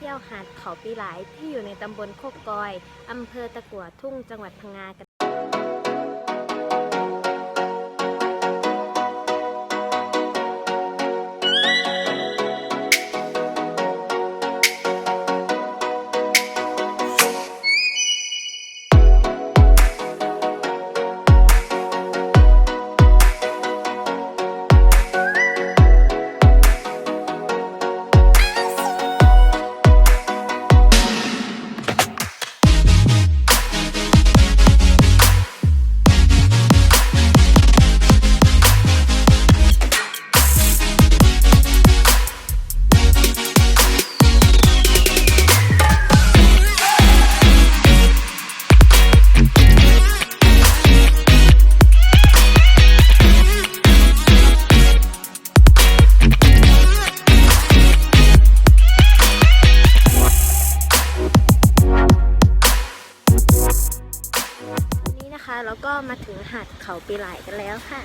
ที่ยวหาดเขาปีหลายที่อยู่ในตำบลโคกกอย อำเภอตะกั่วทุ่งจังหวัดพังงากัน นนี้นะคะเราก็มาถึงหาดเขาปีหลายกันแล้วค่ะ